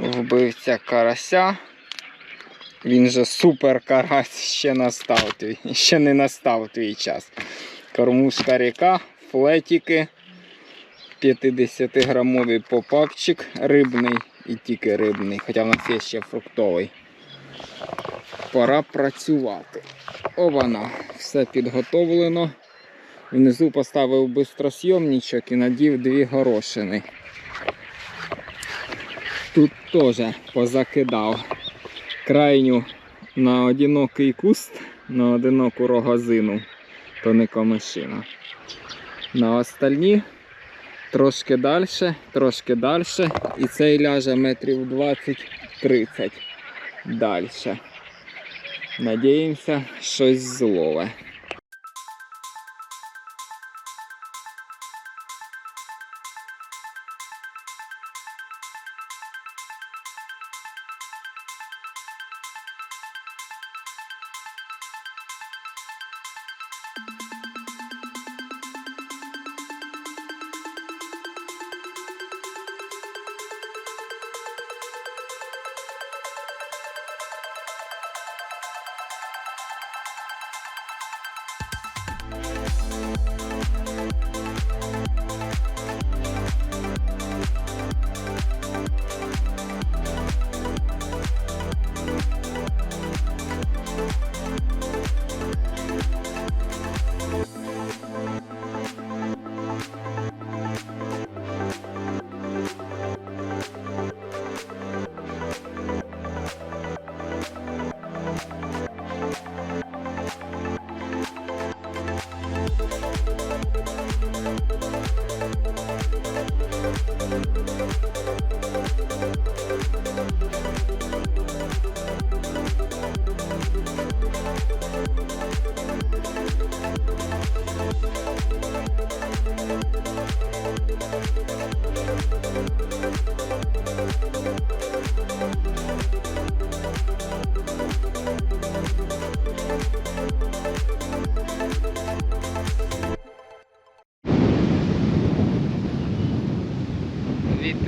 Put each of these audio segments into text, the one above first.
Вбивця карася. Він же супер карась ще настав твій. Ще не настав твій час. Кормушка ріка, флетіки, 50-грамовий попапчик, рибний і тільки рибний, хоча в нас є ще фруктовий. Пора працювати. Обана, все підготовлено. Внизу поставив бистросйомничок і надів дві горошини. Тут теж позакидав крайню на одинокий куст, на одиноку рогозину, то не комишина. На остальні трошки далі, трошки далі, і цей ляже метрів 20-30 далі. Надіємося, щось злове.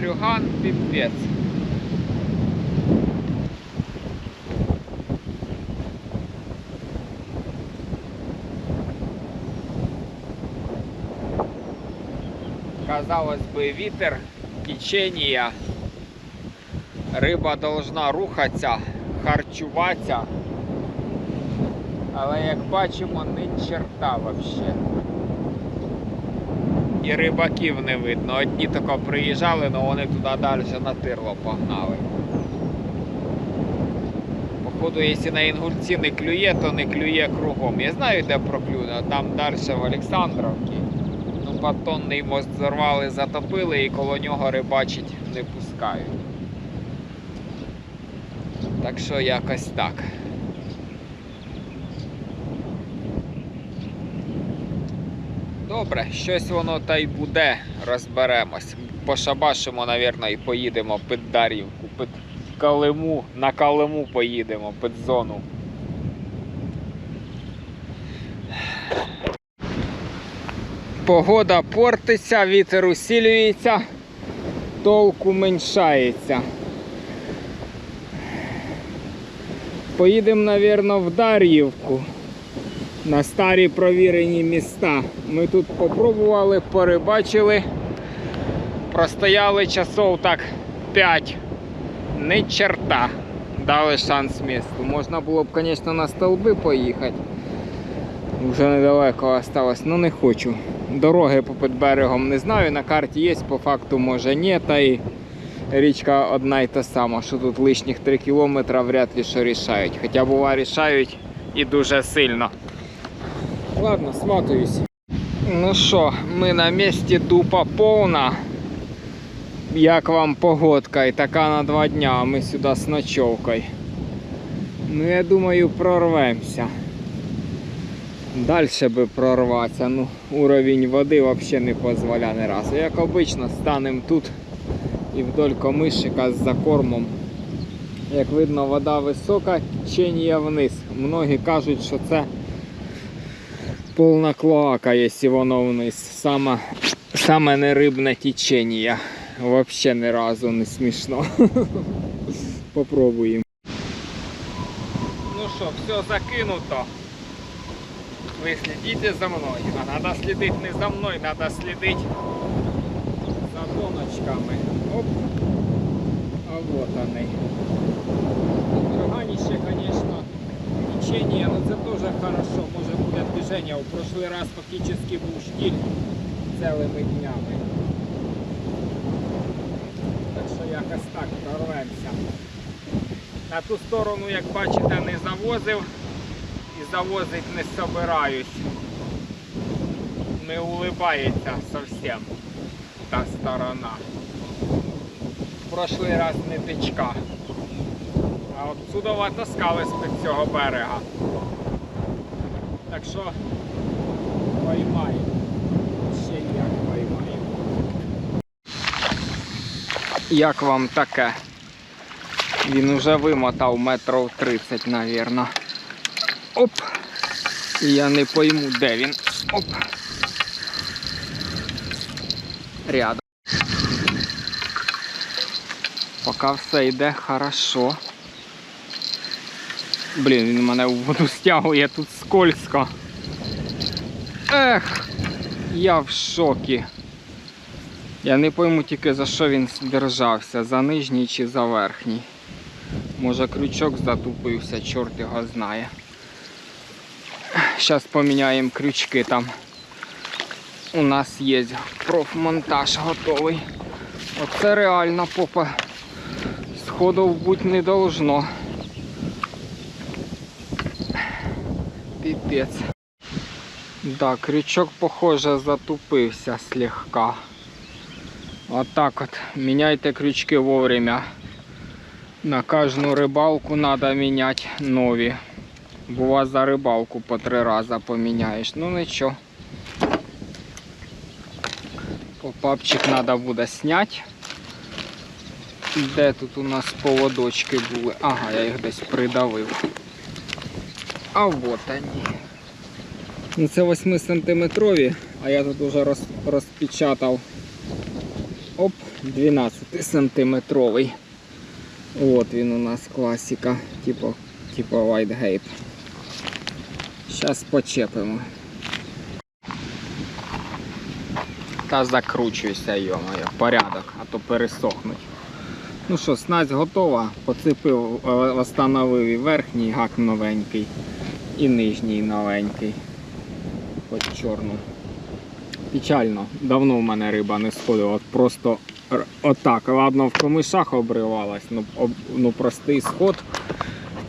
Вітрюган піпець. Казалось би, вітер, течення. Риба должна рухатися, харчуватися. Але як бачимо, ні черта вообще. І рибаків не видно. Одні тако приїжджали, але вони туди далі на тирло погнали. Походу, якщо на інгульці не клює, то не клює кругом. Я знаю, де проклюне, там далі в Олександровці. Ну, понтонний мост зорвали, затопили і коло нього рибачить не пускають. Так що якось так. Добре, щось воно та й буде, розберемось. Пошабашимо, напевно, і поїдемо під Дар'ївку, під Калиму, на Калиму поїдемо, під зону. Погода портиться, вітер усилюється, толку меншається. Поїдемо, напевно, в Дар'ївку на старі провірені міста. Ми тут попробували, порибачили, простояли часов так 5. Ні черта. Дали шанс місту. Можна було б, звісно, на столби поїхати. Вже недалеко осталось, але не хочу. Дороги попід берегом не знаю, на карті є, по факту може ні, та й річка одна й та сама, що тут лишніх 3 кілометри вряд ли що рішають. Хоча бува рішають і дуже сильно. Ладно, сматуюсь. Ну що, ми на місці дупа повна. Як вам погодка і така на два дня, а ми сюди з ночовкою. Ну я думаю прорвемося. Далі би прорватися. Ну, уровень води взагалі не дозволяє ні разу. Як обично, станемо тут і вдоль комишика з закормом. Як видно, вода висока, течення вниз. Многі кажуть, що це повна клоака, якщо воно вниз. Саме, саме не рибне течення. Взагалі ні разу не смішно. Попробуємо. Ну що, все закинуто. Ви слідите за мною. А треба слідити не за мною, треба слідити за доночками. Оп. А вот вони. Друганіще, звісно, течение, но це теж хорошо. Може буде движення. У прошлый раз фактически був штиль цілими днями. Так що якось так прорвемося. На ту сторону, як бачите, не завозив і завозить не собираюсь. Не улибається зовсім та сторона. В прошлий раз не тичка. От судова таскали з цього берега. Так що поймаю. Ще як поймаю. Як вам таке? Він уже вимотав метрів 30, навірно. Оп! Я не пойму, де він. Оп. Рядом. Поки все йде хорошо. Блін, він мене в воду стягує, тут скользко. Ех, я в шокі. Я не пойму тільки за що він держався, за нижній чи за верхній. Може крючок затупився, чорт його знає. Зараз поміняємо крючки там. У нас є профмонтаж готовий. Оце реально попа. Сходов бути не должно. Піпець. Да, крючок, похоже, затупився слегка. Отак от. Міняйте крючки вовремя. На кожну рибалку треба міняти нові. Бува за рибалку по три рази поміняєш. Ну нічого. Попапчик треба буде зняти. Де тут у нас поводочки були? Ага, я їх десь придавив. А от вони. Ну це 8 сантиметрові, а я тут вже роз, розпечатав. Оп, 12 сантиметровий. От він у нас класика, типу, типу White Gape. Зараз почепимо. Та закручуйся, йомаю, порядок, а то пересохнуть. Ну що, снасть готова, поцепив, е, встановив і верхній гак новенький, і нижній новенький. Хоч чорну. Печально, давно в мене риба не сходила, от просто отак. Ладно, в комишах обривалась, ну, об, ну простий сход.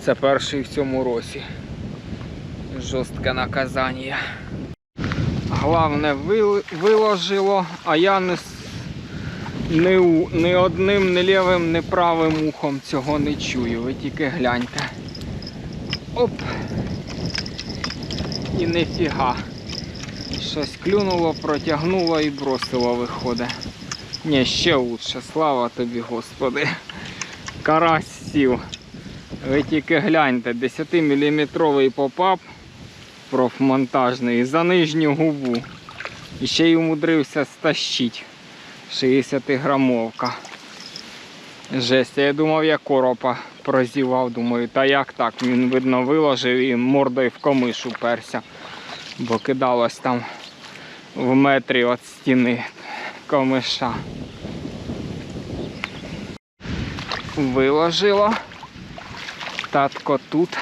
Це перший в цьому році. Жорстке наказання. Головне виложило, а я не, с- ні, одним, ні лівим, ні правим ухом цього не чую. Ви тільки гляньте. Оп. І нефіга. Щось клюнуло, протягнуло і бросило виходить. Ні, ще лучше, слава тобі, Господи. Карась сів. Ви тільки гляньте, 10-мм попап профмонтажний за нижню губу. І ще й умудрився стащити. 60-грамовка. Жесть, я думав, я коропа прозівав. Думаю, та як так? Він, видно, виложив і мордою в комиш уперся. Бо кидалось там в метрі від стіни комиша. Виложило. Татко тут.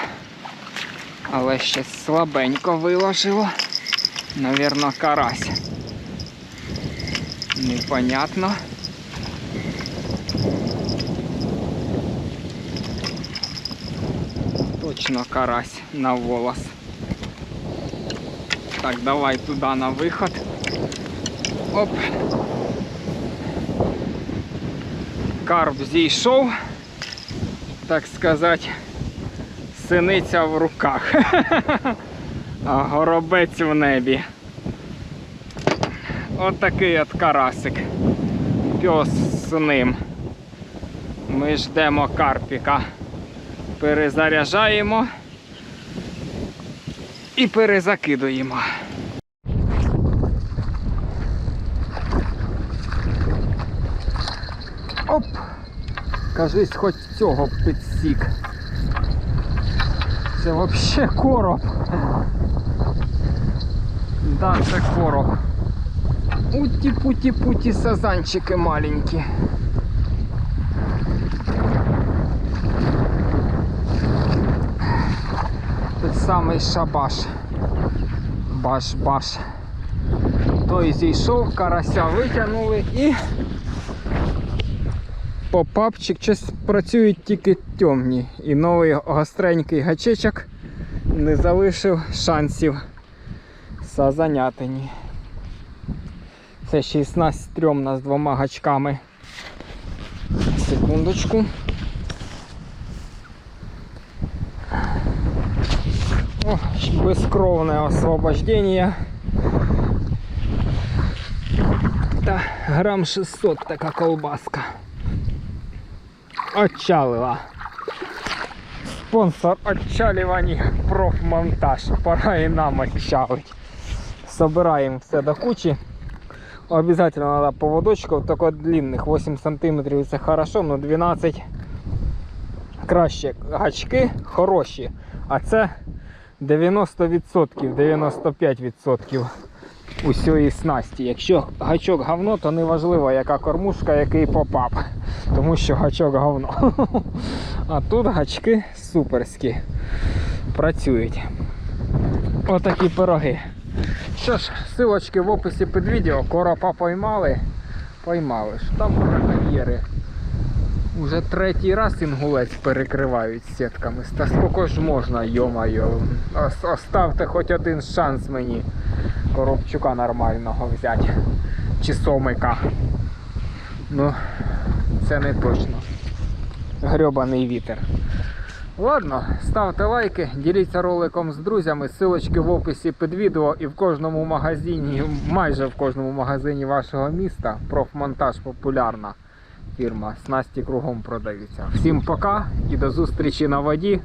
Але ще слабенько виложило. Навірно, карась. Непонятно. Точно карась на волос. Так, давай туди на виход. Оп. Карп зійшов, так сказати, синиця в руках, а горобець в небі. От такий от карасик. Пьос з ним. Ми ждемо карпіка. Перезаряджаємо і перезакидуємо. Оп! Кажись, хоч цього підсік. Це взагалі короб. Да, це короб. Уті-путі-путі сазанчики маленькі. Самий шабаш. Баш-баш. Той зійшов, карася витягнули і попапчик щось працюють тільки темні. І новий гостренький гачечок не залишив шансів сазанятині. Це 16 стрьомна з двома гачками. Секундочку. О, безкровне освобождение. Та грам 600 така колбаска. Отчалила. Спонсор отчалювання профмонтаж. Пора і нам отчалить. Собираємо все до кучі. Обязательно надо поводочков, только длинных. 8 сантиметрів це хорошо, но 12 краще. Гачки хороші. А це 90%, 95% усієї снасті. Якщо гачок говно, то не важливо, яка кормушка, який попап. Тому що гачок говно. А тут гачки суперські. Працюють. Отакі пироги. Що ж, силочки в описі під відео. Коропа поймали. Поймали. Що там браконьєри. Уже третій раз інгулець перекривають сітками. Та скільки ж можна, йо-майо. Оставте хоч один шанс мені коробчука нормального взяти. Чи сомика. Ну, це не точно. Грьобаний вітер. Ладно, ставте лайки, діліться роликом з друзями, силочки в описі під відео і в кожному магазині, майже в кожному магазині вашого міста. Профмонтаж популярна фірма. Снасті кругом продаються. Всім пока і до зустрічі на воді.